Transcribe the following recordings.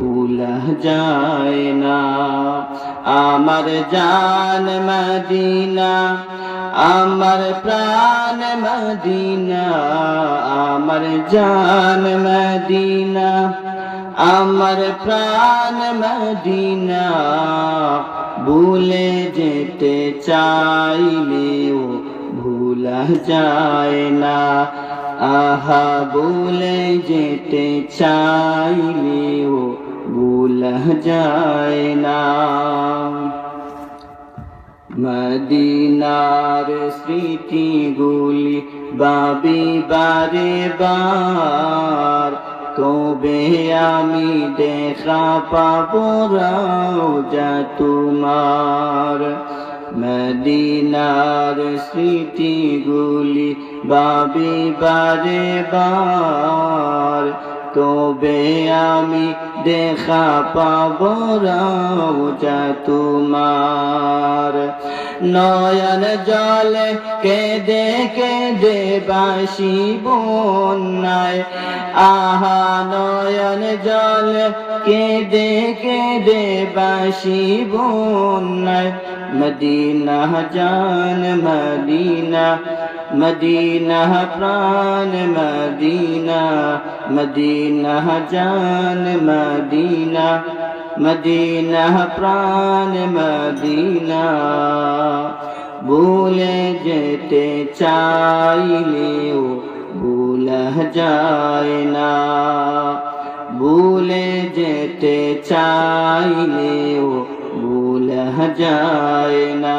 ভুলা যায় না। আমার জান মদিনা, আমার প্রাণ মদিনা, আমার জান মদিনা, আমার প্রাণ মদিনা। ভুলে যেতে চাইলেও ভুলা যায় না। আহা, ভুলে যেতে চাইলেও ভুলা যায় না। মদিনার স্মৃতিগুলি বাবি বারে বার কবে আমি দেখা পাবো রাজা তোমার। মদিনার স্মৃতিগুলি বাবি বারে বার কবে আমি দেখা পাব রাজা তোমার। নয়ন জলে কেঁদে কেঁদে বাসি বন্যায়, আহা নয়ন জলে কেঁদে কেঁদে বাসি বন্যায়, মদিনা জান মদিনা মদিনা প্রাণ মদিনা মদিনা জান মদিনা মদিনা প্রাণ মদিনা ভুলে যেতে চাইলেও ভুলা যায় না ভুলে যেতে চাইলেও ভুলা যায় না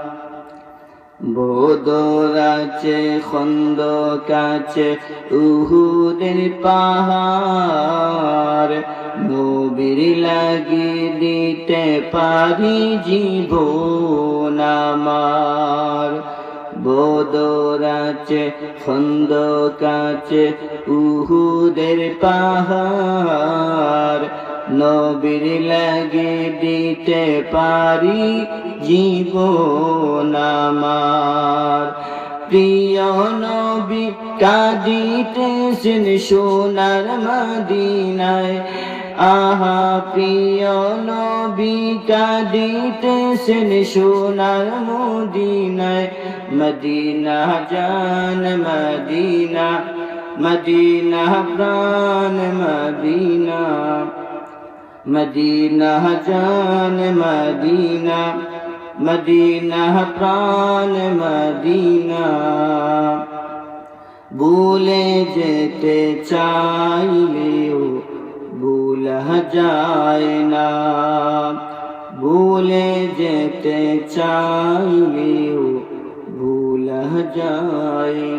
বোদর আছে খন্দ কাছে, উহুদের পাহাড়। নবীর লাগি দিতে পারি জীবন আমার। বোদর আছে খন্দ কাছে, উহুদের পাহাড়। নবীর লাগে দিতে পারি জীবন আমার। প্রিয় নবী কাঁদিতেছেন সোনার মদিনায়। আহা, প্রিয় নবী কাঁদিতেছেন সোনার মদিনায়। মদিনা জান, মদিনা মদিনা প্রাণ, মদিনা। মদিনা জান মদিনা মদিনা প্রাণ মদিনা ভুলে যেতে চাইলেও ভুলা যায় না ভুলে যেতে চাইলেও ভুলা যায়